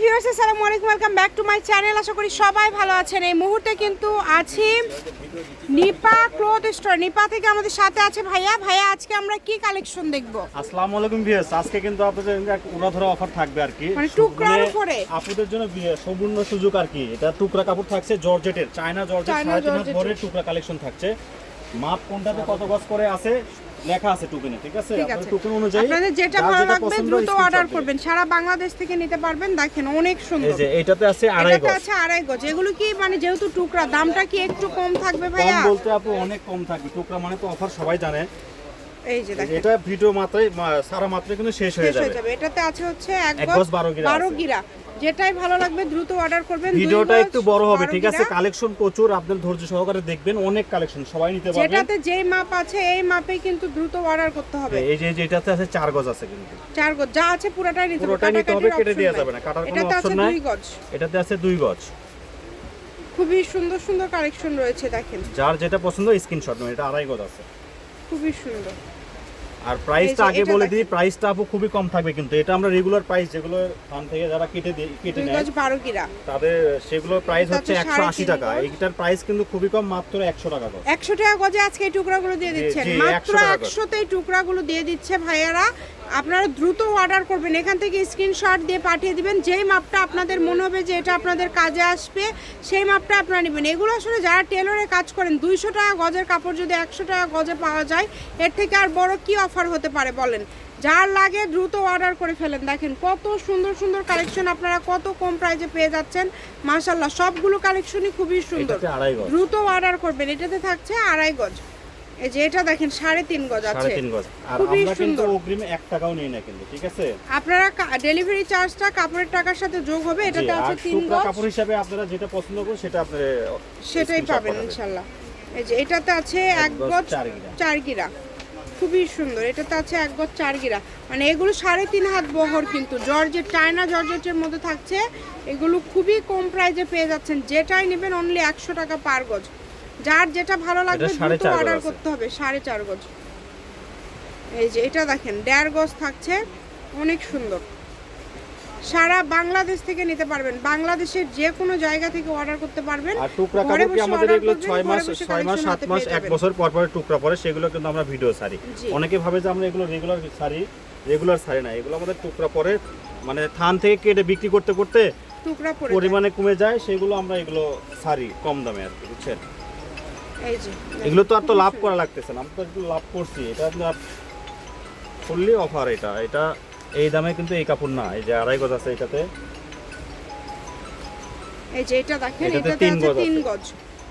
Viewers আসসালামু আলাইকুম welcome back to my channel আশা করি সবাই ভালো আছেন। এই মুহূর্তে কিন্তু আছি নিপা ক্লথ স্টোর। নিপা থেকে আমাদের সাথে আছে ভাইয়া। ভাইয়া আজকে আমরা কি কালেকশন দেখব? আসসালামু আলাইকুম ভিউয়ার্স আজকে কিন্তু আপনাদের এক উড়াধরা অফার থাকবে আর কি। মানে টুকরার উপরে? আপুদের জন্য সম্পূর্ণ সুযোগ আর কি। এটা টুকরা কাপড় থাকছে জর্জেটের। চায়না জর্জেট সাড়ে তিন টুকরা কালেকশন থাকছে। মাপ কোনটাতে কত গজ করে আছে? লেখা আছে টোকেনে ঠিক আছে? আপনাদের টোকেন অনুযায়ী আপনাদের যেটা ভালো লাগবে দ্রুত অর্ডার করবেন। সারা বাংলাদেশ থেকে নিতে পারবেন দেখেন অনেক এই সুন্দর যে এটাতে আছে আড়াই গজ। আছে আড়াই গজ। এগুলো কি মানে যেহেতু টুকরা দামটা কি একটু কম থাকবে কম ভাইয়া? বলতে আপু অনেক কম থাকবে। টুকরা মানে তো অফার সবাই জানে। এই যে দেখেন। এটা ভিডিও মাত্রাই সারা মাত্রাই কিন্তু শেষ হয়ে যাবে। যাবে। এটাতে আছে হচ্ছে এক এক গজ গিরা আছে। গিরা। যেটাই ভালো লাগবে দ্রুত অর্ডার করবেন। ভিডিওটা একটু বড় হবে ঠিক আছে? কালেকশন প্রচুর আপনার ধৈর্য সহকারে দেখবেন অনেক কালেকশন সবাই নিতে পারবেন। যেটাতে যেই মাপ আছে এই মাপে কিন্তু দ্রুত অর্ডার করতে হবে। এই যে যেটাতে আছে চার গজ আছে কিন্তু। চার গজ যা আছে পুরোটাই নিতে হবে। পুরোটাই নিতে হবে, কেটে দেয়া যাবে না, কাটার কোনো এটাতে আছে নাই। দুই গজ। এটাতে আছে দুই গজ। খুবই সুন্দর সুন্দর কালেকশন রয়েছে দেখেন। যার যেটা পছন্দ স্ক্রিনশট নেবেন। এটা আড়াই গজ আছে। খুবই সুন্দর। আর প্রাইসটা আগে বলে দিই প্রাইসটা আপু খুবই কম থাকবে কিন্তু। এটা আমরা রেগুলার প্রাইস যেগুলো ফান থেকে যারা কেটে দিই কেটে নেয় গজ বারো গিরা তাদের সেগুলো প্রাইস হচ্ছে হচ্ছে একশো আশি সাড়ে টাকা। এইটার প্রাইস কিন্তু খুবই কম মাত্র একশো টাকা করে একশো টাকা গজে আজকে এই টুকরাগুলো দিয়ে দিচ্ছেন। মাত্র 100 তে টুকরাগুলো দিয়ে দিচ্ছে ভাইয়ারা। আপনারা দ্রুত অর্ডার করবেন। এখান থেকে স্ক্রিনশট দিয়ে পাঠিয়ে দিবেন। যেই মাপটা আপনাদের মনে হবে যে এটা আপনাদের কাজে আসবে সেই মাপটা আপনারা নেবেন। এগুলো আসলে যারা টেলরে কাজ করেন দুইশো টাকা গজের কাপড় যদি একশো টাকা গজে পাওয়া যায় এর থেকে আর বড় কি অফার হতে পারে বলেন? যার লাগে দ্রুত অর্ডার করে ফেলেন। দেখেন কত সুন্দর সুন্দর কালেকশন আপনারা কত কম প্রাইজে পেয়ে যাচ্ছেন। মাশাল্লাহ সবগুলো কালেকশনই খুবই সুন্দর। দ্রুত অর্ডার করবেন। এটাতে থাকছে আড়াই গজ। এই যে এটা দেখেন সাড়ে তিন গজ আছে। খুবই সুন্দর। অগ্রিম এক টাকাও নিই না কিন্তু ঠিক আছে? আপনারা ডেলিভারি চার্জটা কাপড়ের টাকার সাথে যোগ হবে এটাতে আছে তিন গজ। কাপড় হিসাবে আপনারা যেটা পছন্দ করুন সেটা আপনারা সেটাই পাবেন পাঠাবেন। ইনশাল্লাহ। এই যে এটাতে আছে এক গজ গজ চার গিরা। চার গিরা। খুবই সুন্দর এটাতে আছে এক গজ চার গিরা। মানে এগুলো সাড়ে তিন হাত বহর কিন্তু জর্জেট চায়না জর্জেটের মধ্যে থাকছে। এগুলো খুবই কম প্রাইজে পেয়ে যাচ্ছেন। যেটাই নেবেন অনলি একশো টাকা পার গজ। যার যেটা ভালো লাগবে দ্রুত অর্ডার করতে হবে সাড়ে চার গজ। এই যে এটা দেখেন দেড় গজ থাকছে অনেক সুন্দর। সারা বাংলাদেশ থেকে নিতে পারবেন। বাংলাদেশের যে কোনো জায়গা থেকে অর্ডার করতে পারবেন। আর টুকরা কাপড় কি আমাদের এগুলো করবেন, ছয় ঘরে মাস বসে ছয় মাস collection সাত হাতে মাস পেয়ে এক বছর পর পর টুকরা পরে সেগুলো কিন্তু আমরা ভিডিও সারি। অনেকে ভাবে যে আমরা এগুলো রেগুলার সারি রেগুলার সারি না। এগুলো আমাদের টুকরা পরে মানে থান থেকে কেটে বিক্রি করতে করতে টুকরা পরে পরিমাণে কমে যায় সেগুলো আমরা এগুলো সারি কম দামে আর কি বুঝছেন। এই যে এগুলো তো আর তো লাভ করা লাগতেছে না। আমরা তো একটু লাভ করছি। এটা আপনার ফুললি অফার এটা। এটা এই দামে কিন্তু এই কাপড় না। এই যে আড়াই গজ আছে এটাতে। এই যে এটা দেখেন এটাতে তিন গজ আছে। গজ।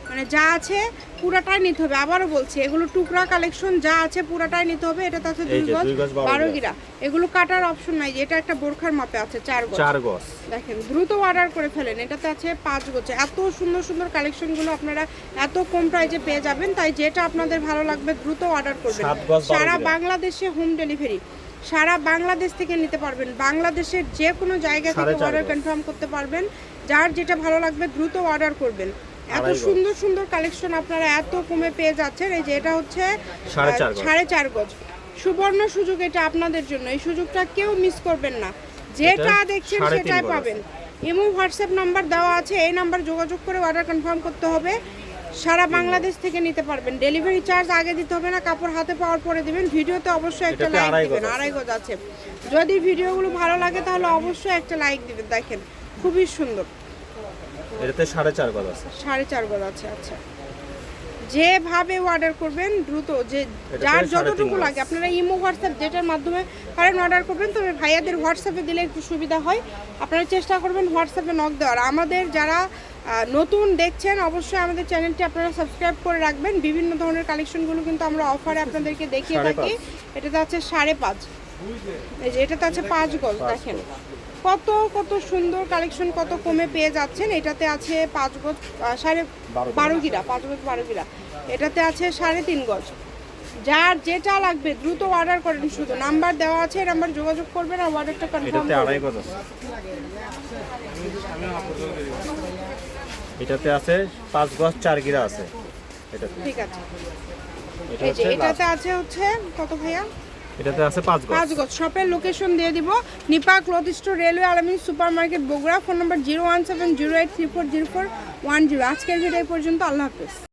মানে যা আছে পুরাটাই নিতে হবে। আবারও বলছি এগুলো টুকরা কালেকশন যা আছে পুরাটাই নিতে হবে। আছে এই দুই গজ বারো গিরা। এগুলো কাটার অপশন নাই যে এটা একটা বোরখার মাপে আছে চার গজ। চার গজ। দেখেন দ্রুত অর্ডার করে ফেলেন এটাতে আছে পাঁচ গোছে এত সুন্দর সুন্দর কালেকশনগুলো আপনারা এত কম প্রাইজে পেয়ে যাবেন তাই যেটা আপনাদের ভালো লাগবে দ্রুত অর্ডার করবেন। গজ সারা বাংলাদেশে হোম ডেলিভারি সারা বাংলাদেশ থেকে নিতে পারবেন। বাংলাদেশের যে কোনো জায়গা থেকে অর্ডার কনফার্ম করতে পারবেন। যার যেটা ভালো লাগবে দ্রুত অর্ডার করবেন। এত সুন্দর সুন্দর কালেকশন আপনারা এত কমে পেয়ে যাচ্ছেন। এই যে এটা হচ্ছে সাড়ে চার গজ। সুবর্ণ সুযোগ এটা আপনাদের জন্য। এই সুযোগটা কেউ মিস করবেন না। যেটা দেখছেন সেটাই পাবেন। ইমো হোয়াটসঅ্যাপ নাম্বার দেওয়া আছে। এই নাম্বার যোগাযোগ করে অর্ডার কনফার্ম করতে হবে। সারা বাংলাদেশ থেকে নিতে পারবেন। ডেলিভারি চার্জ আগে দিতে হবে না কাপড় হাতে পাওয়ার পরে দিবেন। ভিডিওতে অবশ্যই একটা লাইক দিবেন। আড়াই গজ আছে। যদি ভিডিওগুলো ভালো লাগে তাহলে অবশ্যই একটা লাইক দিবেন। দেখেন খুবই সুন্দর। এটাতে সাড়ে চার গজ আছে। সাড়ে চার গজ আছে আচ্ছা। যেভাবে অর্ডার করবেন দ্রুত যে যার যতটুকু লাগে আপনারা ইমো হোয়াটসঅ্যাপ যেটার মাধ্যমে পারেন অর্ডার করবেন তবে ভাইয়াদের হোয়াটসঅ্যাপে দিলে একটু সুবিধা হয়। আপনারা চেষ্টা করবেন হোয়াটসঅ্যাপে নক দেওয়ার। আমাদের যারা নতুন দেখছেন অবশ্যই আমাদের চ্যানেলটি আপনারা সাবস্ক্রাইব করে রাখবেন। বিভিন্ন ধরনের কালেকশনগুলো কিন্তু আমরা অফারে আপনাদেরকে দেখিয়ে থাকি। এটাতে আছে সাড়ে পাঁচ। এই যে এটাতে আছে পাঁচ গজ দেখেন। কত কত সুন্দর কালেকশন কত কমে পেয়ে যাচ্ছেন? এটাতে আছে পাঁচ গজ সাড়ে বারো গিরা পাঁচ গজ বারো গিরা এটাতে আছে সাড়ে তিন গজ। যার যেটা লাগবে দ্রুত অর্ডার করেন শুধু। নাম্বার দেওয়া আছে নাম্বার যোগাযোগ করবেন আর অর্ডারটা কনফার্ম আছে। এটাতে আছে পাঁচ গজ চার গিরা আছে। এটাতে। ঠিক আছে। এটা এটাতে আছে হচ্ছে কত ভাইয়া? এটাতে আছে পাঁচ গজ। পাঁচ গজ। শপের লোকেশন দিয়ে দিব। Nipa cloth store railway Alamin super market Bogura. Phone number zero one seven zero eight three four zero four one zero আজকের ভিডিও পর্যন্ত। আল্লাহ হাফেজ।